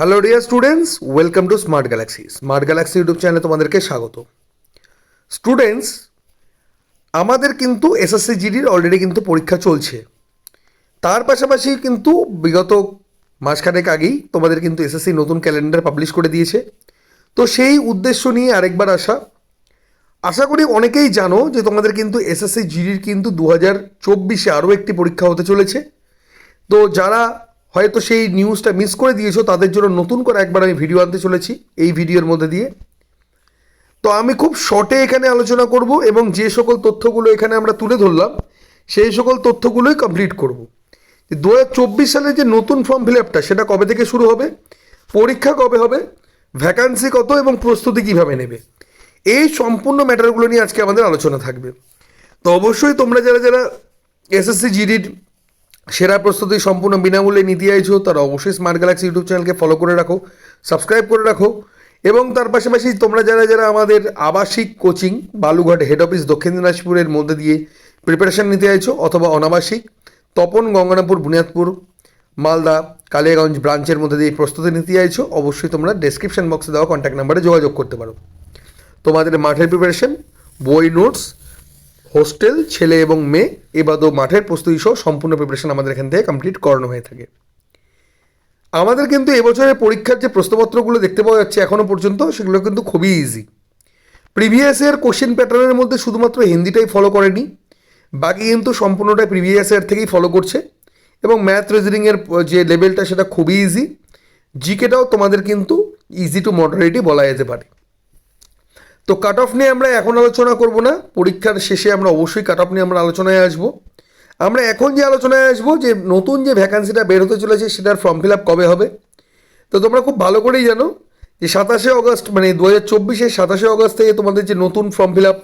Hello dear students welcome to Smart Galaxy Smart Galaxy YouTube চ্যানেলে তোমাদেরকে স্বাগত। Students আমাদের কিন্তু এসএসসি জিডির অলরেডি কিন্তু পরীক্ষা চলছে। তার পাশাপাশি কিন্তু বিগত মাসখানেক আগেই তোমাদের কিন্তু এসএসসি নতুন ক্যালেন্ডার পাবলিশ করে দিয়েছে। তো সেই উদ্দেশ্য নিয়ে আরেকবার আসা। আশা করি অনেকেই জানো যে তোমাদের কিন্তু এসএসসি জিডির কিন্তু দু হাজার চব্বিশে আরও একটি পরীক্ষা হতে চলেছে। তো যারা হয়তো সেই নিউজটা মিস করে দিয়েছ, তাদের জন্য নতুন করে একবার আমি ভিডিও আনতে চলেছি এই ভিডিওর মধ্যে দিয়ে। তো আমি খুব শর্টে এখানে আলোচনা করব এবং যে সকল তথ্যগুলো এখানে আমরা তুলে ধরলাম, সেই সকল তথ্যগুলোই কমপ্লিট করব। দু হাজার চব্বিশ সালে যে নতুন ফর্ম ফিল আপটা সেটা কবে থেকে শুরু হবে, পরীক্ষা কবে হবে ভ্যাকান্সি কত এবং প্রস্তুতি কীভাবে নেবে, এই সম্পূর্ণ ম্যাটারগুলো নিয়ে আজকে আমাদের আলোচনা থাকবে। তো অবশ্যই তোমরা যারা যারা এসএসসি জিডির সেরা প্রস্তুতি সম্পূর্ণ বিনামূল্যে নিতে চাইছো, তারা অবশ্যই স্মার্ট গ্যালাক্সি ইউটিউব চ্যানেলকে ফলো করে রাখো সাবস্ক্রাইব করে রাখো এবং তার পাশাপাশি তোমরা যারা যারা আমাদের আবাসিক কোচিং বালুঘাট হেড অফিস দক্ষিণ দিনাজপুরের মধ্যে দিয়ে প্রিপারেশন নিতে চাইছো অথবা অনাবাসিক, তপন গঙ্গানাপুর, বুনিয়াদপুর, মালদা, কালিয়াগঞ্জ ব্রাঞ্চের মধ্যে দিয়ে প্রস্তুতি নিতে চাইছো, অবশ্যই তোমরা ডেসক্রিপশন বক্সে দেওয়া কন্ট্যাক্ট নাম্বারে যোগাযোগ করতে পারো। তোমাদের মাঠের প্রিপারেশন বই নোটস হোস্টেল, ছেলে এবং মেয়ে এবাদও মাঠের প্রস্তুতি সহ সম্পূর্ণ প্রিপারেশন আমাদের এখান থেকে কমপ্লিট করানো হয়ে থাকে। আমাদের কিন্তু এবছরের পরীক্ষার যে প্রশ্নপত্রগুলো দেখতে পাওয়া যাচ্ছে এখনও পর্যন্ত, সেগুলো কিন্তু খুবই ইজি প্রিভিয়াস ইয়ার কোশ্চেন প্যাটার্নের মধ্যে শুধুমাত্র হিন্দিটাই ফলো করেনি, বাকি কিন্তু সম্পূর্ণটাই প্রিভিয়াস ইয়ার থেকেই ফলো করছে এবং ম্যাথ রিজনিংয়ের যে লেভেলটা সেটা খুবই ইজি জিকেটাও তোমাদের কিন্তু ইজি টু মডারেটই বলা যেতে পারে। তো কাট অফ নিয়ে আমরা এখন আলোচনা করব না। পরীক্ষার শেষে আমরা অবশ্যই কাট অফ নিয়ে আমরা আলোচনায় আসব। আমরা এখন যে আলোচনায় আসব যে নতুন যে ভ্যাকান্সিটা বের হতে চলেছে সেটার ফর্ম ফিল আপ কবে হবে? তো তোমরা খুব ভালো করেই জানো যে সাতাশে অগস্ট মানে দু হাজার চব্বিশের সাতাশে অগস্ট থেকে তোমাদের যে নতুন ফর্ম ফিল আপ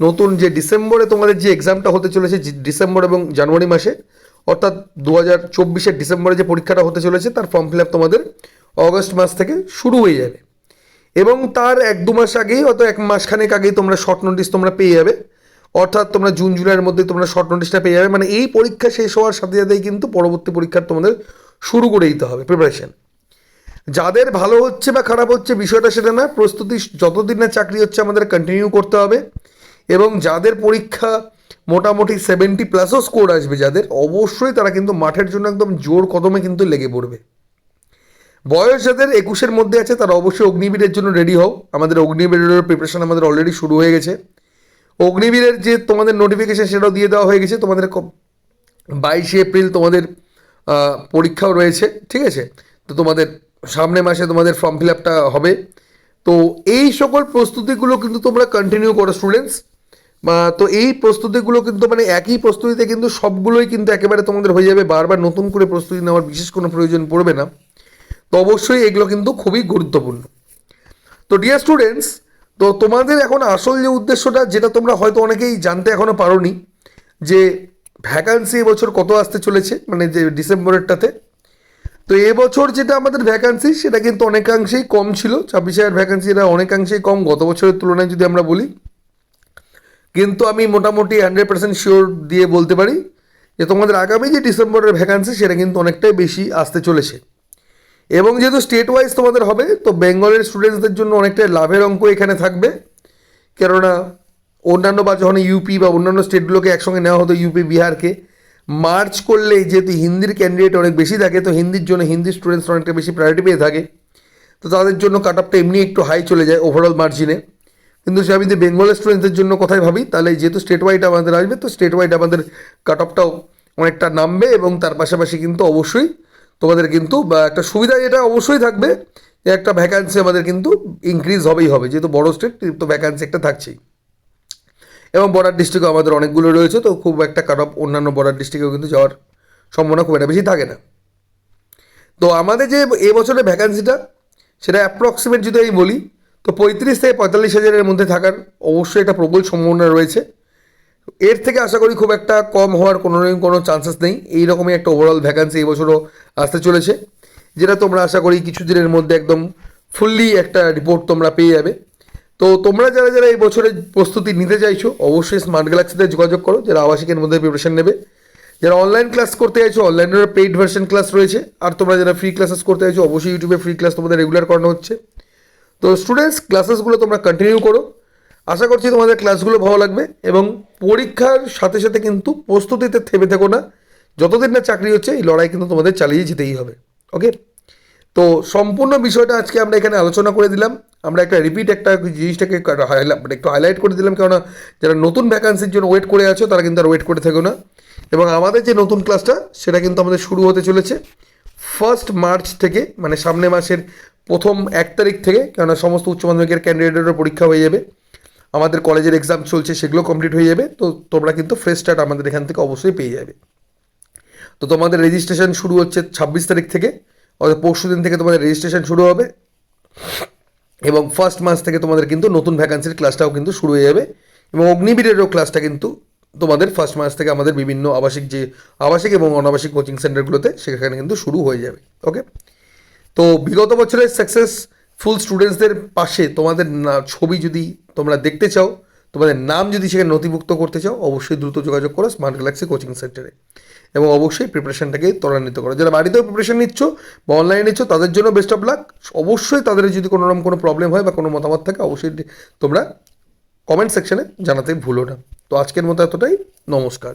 নতুন যে ডিসেম্বরে তোমাদের যে এক্সামটা হতে চলেছে ডিসেম্বর এবং জানুয়ারি মাসে, অর্থাৎ দু হাজার চব্বিশের ডিসেম্বরে যে পরীক্ষাটা হতে চলেছে, তার ফর্ম ফিল আপ তোমাদের অগস্ট মাস থেকে শুরু হয়ে যাবে। এবং তার এক দু মাস আগেই হয়তো এক মাসখানেক আগেই তোমরা শর্ট নোটিস তোমরা পেয়ে যাবে। অর্থাৎ তোমরা জুন জুলাইয়ের মধ্যে তোমরা শর্ট নোটিসটা পেয়ে যাবে। মানে এই পরীক্ষা শেষ হওয়ার সাথে সাথেই কিন্তু পরবর্তী পরীক্ষার তোমাদের শুরু করে দিতে হবে প্রিপারেশন যাদের ভালো হচ্ছে বা খারাপ হচ্ছে বিষয়টা সেটা না, প্রস্তুতি যতদিন না চাকরি হচ্ছে আমাদের কন্টিনিউ করতে হবে। এবং যাদের পরীক্ষা মোটামুটি সেভেন্টি প্লাসও স্কোর আসবে, যাদের অবশ্যই তারা কিন্তু মাঠের জন্য একদম জোর কদমে কিন্তু লেগে পড়বে। বয়স যাদের একুশের মধ্যে আছে, তারা অবশ্যই অগ্নিবীরের জন্য রেডি হও। আমাদের অগ্নিবীরের প্রিপারেশন আমাদের অলরেডি শুরু হয়ে গেছে। অগ্নিবীরের যে তোমাদের নোটিফিকেশন সেটাও দিয়ে দেওয়া হয়ে গেছে। তোমাদের বাইশে এপ্রিল তোমাদের পরীক্ষাও রয়েছে, ঠিক আছে? তো তোমাদের সামনে মাসে তোমাদের ফর্ম ফিল আপটা হবে। তো এই সকল প্রস্তুতিগুলো কিন্তু তোমরা কন্টিনিউ করো স্টুডেন্টস তো এই প্রস্তুতিগুলো কিন্তু মানে একই প্রস্তুতিতে কিন্তু সবগুলোই কিন্তু একেবারে তোমাদের হয়ে যাবে। বারবার নতুন করে প্রস্তুতি নেওয়ার বিশেষ কোনো প্রয়োজন পড়বে না। তো অবশ্যই এগুলো কিন্তু খুবই গুরুত্বপূর্ণ। তো ডিয়ার স্টুডেন্টস তো তোমাদের এখন আসল যে উদ্দেশ্যটা, যেটা তোমরা হয়তো অনেকেই জানতে এখনও পারোনি, যে ভ্যাকান্সি এবছর কত আসতে চলেছে মানে যে ডিসেম্বরেরটাতে। তো এবছর যেটা আমাদের ভ্যাকান্সি সেটা কিন্তু অনেকাংশেই কম ছিল। ছাব্বিশ হাজার ভ্যাকান্সি এটা অনেকাংশেই কম, গত বছরের তুলনায় যদি আমরা বলি। কিন্তু আমি মোটামুটি হান্ড্রেড পার্সেন্ট শিওর দিয়ে বলতে পারি যে তোমাদের আগামী যে ডিসেম্বরের ভ্যাকান্সি সেটা কিন্তু অনেকটাই বেশি আসতে চলেছে। এবং যেহেতু স্টেট ওয়াইজ তোমাদের হবে, তো বেঙ্গলের স্টুডেন্টসদের জন্য অনেকটা লাভের অঙ্ক এখানে থাকবে। কেননা, অন্যান্য বা যখন ইউপি বা অন্যান্য স্টেটগুলোকে একসঙ্গে নেওয়া হতো ইউপি বিহারকে মার্চ করলে যেহেতু হিন্দির ক্যান্ডিডেট অনেক বেশি থাকে, তো হিন্দির জন্য হিন্দি স্টুডেন্টস অনেকটা বেশি প্রায়োরিটি পেয়ে থাকে। তো তাদের জন্য কাট আপটা এমনি একটু হাই চলে যায় ওভারঅল মার্জিনে কিন্তু সে আমি যদি বেঙ্গলের স্টুডেন্টদের জন্য কথাই ভাবি, তাহলে যেহেতু স্টেট ওয়াইড আমাদের আসবে, তো স্টেট ওয়াইড আমাদের কাট অফটাও অনেকটা নামবে এবং তার পাশাপাশি কিন্তু অবশ্যই তোমাদের কিন্তু একটা সুবিধা যেটা অবশ্যই থাকবে যে একটা ভ্যাকান্সি আমাদের কিন্তু ইনক্রিজ হবেই হবে, যেহেতু বড় স্টেট তো ভ্যাকান্সি একটা থাকছেই। এবং বর্ডার ডিস্ট্রিক্টও আমাদের অনেকগুলো রয়েছে, তো খুব একটা কাট অফ অন্যান্য বর্ডার ডিস্ট্রিক্টেও কিন্তু যাওয়ার সম্ভাবনা খুব একটা বেশি থাকে না। তো আমাদের যে এবছরের ভ্যাকান্সিটা সেটা অ্যাপ্রক্সিমেট যদি আমি বলি, তো পঁয়ত্রিশ থেকে পঁয়তাল্লিশ হাজারের মধ্যে থাকার অবশ্যই একটা প্রবল সম্ভাবনা রয়েছে। এর থেকে আশা করি খুব একটা কম হওয়ার কোনো কোনো চান্সেস নেই। এই রকমই একটা ওভারঅল ভ্যাকান্সি এবছরও আসতে চলেছে। যেটা তোমরা আশা করি কিছুদিনের মধ্যে একদম ফুললি একটা রিপোর্ট তোমরা পেয়ে যাবে। তো তোমরা যারা যারা এই বছরের প্রস্তুতি নিতে চাইছো, অবশ্যই স্মার্ট গ্যালাক্সিতে যোগাযোগ করো, যারা আবাসিকের মধ্যে প্রিপারেশন নেবে। যারা অনলাইন ক্লাস করতে চাইছো অনলাইনের পেইড ভার্সন ক্লাস রয়েছে। আর তোমরা যারা ফ্রি ক্লাসেস করতে চাইছো, অবশ্যই ইউটিউবে ফ্রি ক্লাস তোমাদের রেগুলার করানো হচ্ছে। তো স্টুডেন্টস ক্লাসেসগুলো তোমরা কন্টিনিউ করো। আশা করছি তোমাদের ক্লাসগুলো ভালো লাগবে এবং পরীক্ষার সাথে সাথে কিন্তু প্রস্তুতিতে থেমে থেকো না। যতদিন না চাকরি হচ্ছে, এই লড়াই কিন্তু তোমাদের চালিয়ে যেতেই হবে। ওকে তো সম্পূর্ণ বিষয়টা আজকে আমরা এখানে আলোচনা করে দিলাম। আমরা একটা রিপিট একটা জিনিসটাকে মানে একটু হাইলাইট করে দিলাম। কেননা যারা নতুন ভ্যাকান্সির জন্য ওয়েট করে আছো, তারা কিন্তু আর ওয়েট করে থেকো না। এবং আমাদের যে নতুন ক্লাসটা সেটা কিন্তু আমাদের শুরু হতে চলেছে ফার্স্ট মার্চ থেকে মানে সামনে মাসের প্রথম এক তারিখ থেকে। কেননা সমস্ত উচ্চ মাধ্যমিকের ক্যান্ডিডেটেরও পরীক্ষা হয়ে যাবে। আমাদের কলেজের এক্সাম চলছে, সেগুলো কমপ্লিট হয়ে যাবে, তো তোমরা কিন্তু ফ্রেশ স্টার্ট আমাদের এখান থেকে অবশ্যই পেয়ে যাবে। তো তোমাদের রেজিস্ট্রেশন শুরু হচ্ছে ছাব্বিশ তারিখ থেকে, অর্থাৎ পরশু দিন থেকে তোমাদের রেজিস্ট্রেশন শুরু হবে, এবং ফার্স্ট মাস থেকে তোমাদের কিন্তু নতুন ভ্যাকান্সির ক্লাসটাও কিন্তু শুরু হয়ে যাবে, এবং অগ্নিবীরেরও ক্লাসটা কিন্তু তোমাদের ফার্স্ট মাস থেকে আমাদের বিভিন্ন আবাসিক যে আবাসিক এবং অনাবাসিক কোচিং সেন্টারগুলোতে সেখানে কিন্তু শুরু হয়ে যাবে ওকে তো বিগত বছরের সাকসেসফুল স্টুডেন্টসদের পাশে তোমাদের ছবি যদি তোমরা দেখতে চাও, তোমাদের নাম যদি সেখানে নথিভুক্ত করতে চাও, অবশ্যই দ্রুত যোগাযোগ করো স্মার্ট গ্যালাক্সি কোচিং সেন্টারে এবং অবশ্যই প্রিপারেশনটাকে ত্বরান্বিত করো। যারা বাড়িতেও প্রিপারেশন নিচ্ছ বা অনলাইনে নিচ্ছ, তাদের জন্য বেস্ট অফ লাক অবশ্যই তাদের যদি কোনো রকম কোনো প্রবলেম হয় বা কোনো মতামত থাকে, অবশ্যই তোমরা কমেন্ট সেকশনে জানাতে ভুলো না। তো আজকের মতো এতটাই। নমস্কার।